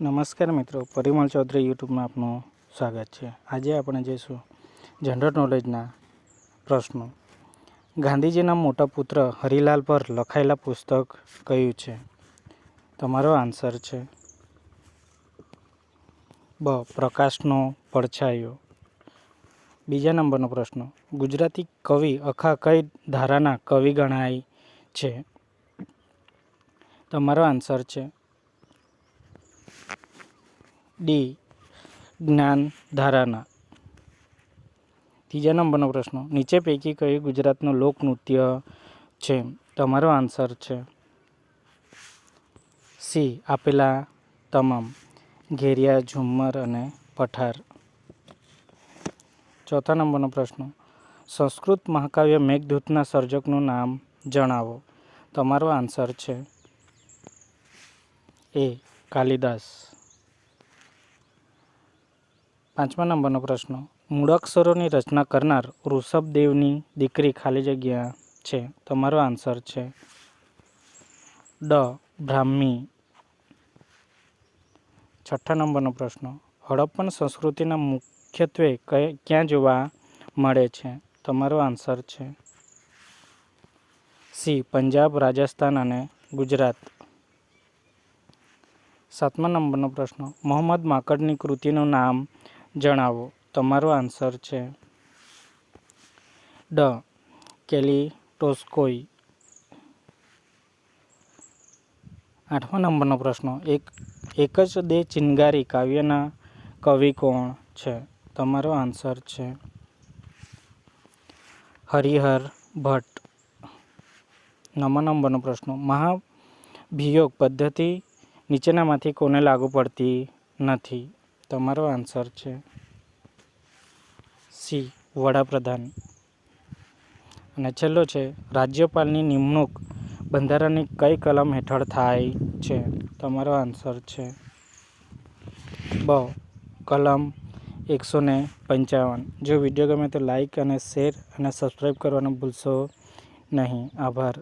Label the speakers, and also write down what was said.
Speaker 1: નમસ્કાર મિત્રો પરિમળ ચૌધરી યુટ્યુબમાં આપનું સ્વાગત છે. આજે આપણે જઈશું જનરલ નોલેજના પ્રશ્નો. ગાંધીજીના મોટા પુત્ર હરિલાલ પર લખાયેલા પુસ્તક કયું છે? તમારો આન્સર છે. બ, પ્રકાશનો પડછાયો. બીજા નંબરનો પ્રશ્ન, ગુજરાતી કવિ અખા કઈ ધારાના કવિ ગણાય છે? તમારો આન્સર છે. ડી. જ્ઞાન ધારાના. ત્રીજા નંબરનો પ્રશ્ન. નીચે પૈકી કયું ગુજરાતનું લોકનૃત્ય છે? તમારો આન્સર છે સી. આપેલા તમામ ઘેરિયા, ઝુમ્મર અને પઠાર. ચોથા નંબરનો પ્રશ્ન. સંસ્કૃત મહાકાવ્ય મેઘદૂતના સર્જકનું નામ જણાવો. તમારો આન્સર છે એ. કાલિદાસ. પાંચમા નંબરનો પ્રશ્ન. મૂળાક્ષરોની રચના કરનાર ઋષભદેવની દીકરી ખાલી જગ્યા છે? તમારો આન્સર છે. ડ. બ્રાહ્મી. છઠ્ઠા નંબરનો પ્રશ્ન. હડપ્પન સંસ્કૃતિના મુખ્યત્વે કય- જોવા મળે છે? તમારો આન્સર છે. સી. પંજાબ, રાજસ્થાન અને ગુજરાત. સાતમા નંબરનો પ્રશ્ન. મોહમ્મદ માકડની કૃતિનું નામ જણાવો. તમારો આન્સર છે ડ. કેલિટોસ્કોઈ. આઠમા નંબરનો પ્રશ્ન. એક એક જ દે ચિનગારી કાવ્યના કવિ કોણ છે? તમારો આન્સર છે હરિહર ભટ્ટ. નવમા નંબરનો પ્રશ્ન. મહાભિયોગ પદ્ધતિ નીચેનામાંથી કોને લાગુ પડતી નથી? તમારો આન્સર છે સી વડાપ્રધાન. અને છેલ્લો છે, રાજ્યપાલની નિમણૂક બંધારણની કઈ કલમ હેઠળ થાય છે? તમારો આન્સર છે બ, કલમ એકસો ને પંચાવન. જો વીડિયો ગમે તો લાઈક અને શેર અને સબસ્ક્રાઈબ કરવાનું ભૂલશો નહીં. આભાર.